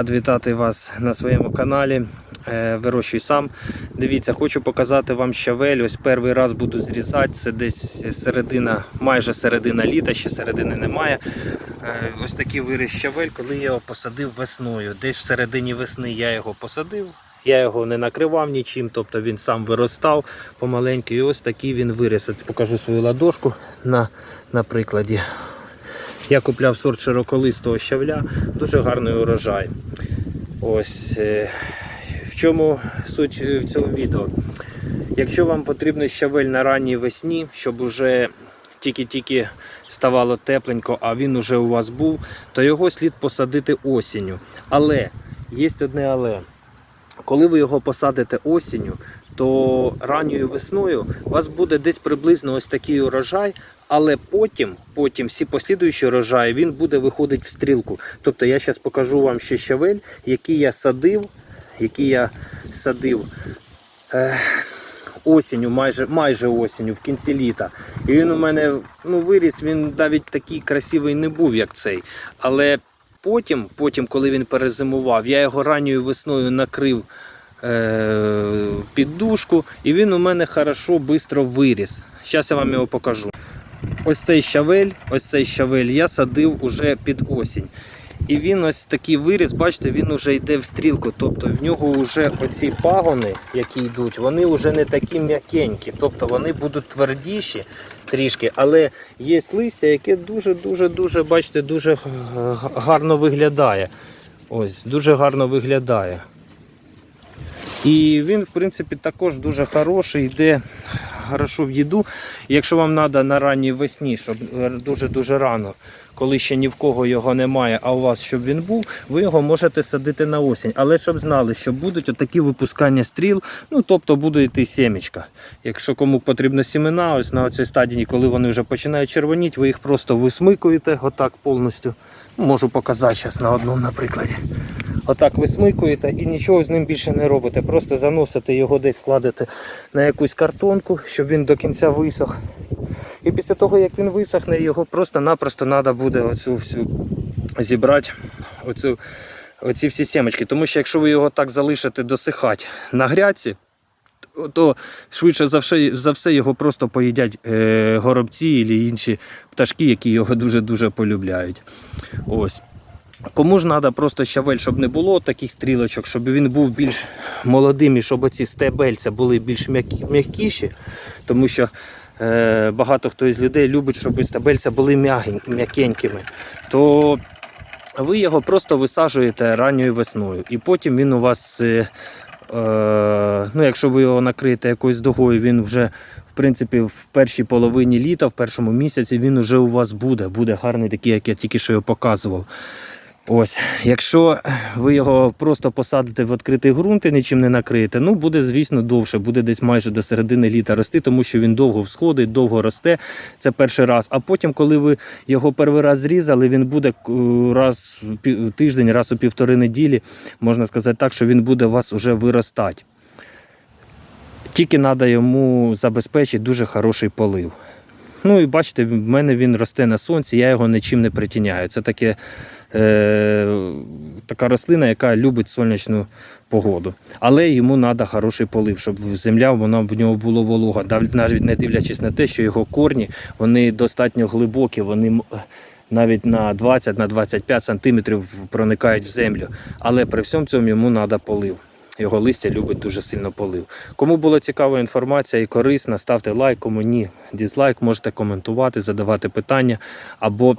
Рад вас на своєму каналі. Е, Вирощуй сам. Дивіться, хочу показати вам щавель. Ось перший раз буду зрізати. Це десь середина, майже середина літа, ще середини немає. Е, Ось такий виріс щавель, коли я його посадив весною. Десь в середині весни я його посадив. Я його не накривав нічим, тобто він сам виростав помаленьку. І ось такий він виріс. Покажу свою ладошку на, на прикладі. Я купляв сорт широколистого щавля, дуже гарний урожай. Ось е, в чому суть е, цього відео. Якщо вам потрібен щавель на ранній весні, щоб уже тільки-тільки ставало тепленько, а він уже у вас був, то його слід посадити осінню. Але є одне але. Коли ви його посадите осінню, то ранньою весною у вас буде десь приблизно ось такий урожай, але потім, потім всі послідуючі урожаї він буде виходити в стрілку. Тобто я зараз покажу вам ще щавель, який я садив, який я садив е, осінню, майже, майже осінню, в кінці літа. І він у мене ну, виріс, він навіть такий красивий не був, як цей. Але потім, потім, коли він перезимував, я його ранньою весною накрив е, під дужку, і він у мене хорошо, швидко виріс. Зараз я вам його покажу. Ось цей щавель, ось цей щавель я садив уже під осінь. І він ось такий виріс, бачите, він вже йде в стрілку. Тобто в нього вже оці пагони, які йдуть, вони вже не такі м'якенькі. Тобто вони будуть твердіші трішки, але є листя, яке дуже-дуже дуже, бачите, дуже гарно виглядає. Ось, дуже гарно виглядає. І він, в принципі, також дуже хороший, йде хорошо в їду. Якщо вам треба на ранній весні, щоб дуже-дуже рано, коли ще ні в кого його немає, а у вас щоб він був, ви його можете садити на осінь. Але щоб знали, що будуть отакі випускання стріл, ну тобто буде йти сімечка. Якщо кому потрібно сімена, ось на цій стадії, коли вони вже починають червоніти, ви їх просто висмикуєте отак повністю. Можу показати зараз на одному на прикладі. Отак висмикуєте і нічого з ним більше не робите. Просто заносите його десь кладете на якусь картонку, щоб він до кінця висох. І після того, як він висохне, його просто-напросто треба буде оцю всю зібрати, оцю, оці всі сімочки. Тому що якщо ви його так залишите досихати на грядці, то- швидше за все, за все його просто поїдять е, горобці або інші пташки, які його дуже-дуже полюбляють. Ось. Кому ж треба просто щавель, щоб не було таких стрілочок, щоб він був більш молодим і щоб оці стебельця були більш м'якіші, тому що е, багато хто із людей любить, щоб стебельця були м'якенькими, то ви його просто висаджуєте ранньою весною. І потім він у вас, е, е, ну, якщо ви його накриєте якоюсь дугою, він вже в принципі в першій половині літа, в першому місяці, він вже у вас буде. Буде гарний такий, як я тільки що його показував. Ось, якщо ви його просто посадите в відкритий ґрунт і нічим не накриєте, ну буде, звісно, довше, буде десь майже до середини літа рости, тому що він довго всходить, довго росте. Це перший раз. А потім, коли ви його перший раз зрізали, він буде е, раз в тиждень, раз у півтори неділі, можна сказати так, що він буде у вас вже виростати. Тільки треба йому забезпечити дуже хороший полив. Ну і бачите, в мене він росте на сонці, я його нічим не притіняю. Це таке, е, така рослина, яка любить сонячну погоду. Але йому треба хороший полив, щоб земля вона в нього була волога. Навіть не дивлячись на те, що його корні вони достатньо глибокі, вони навіть на 20-25 сантиметрів проникають в землю. Але при всьому цьому йому треба полив. Його листя любить дуже сильно полив. Кому була цікава інформація і корисна, ставте лайк, кому ні, дізлайк, можете коментувати, задавати питання або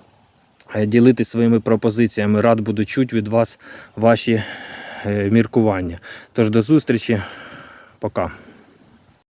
е, ділитися своїми пропозиціями. Рад буду чути від вас ваші е, міркування. Тож до зустрічі, пока.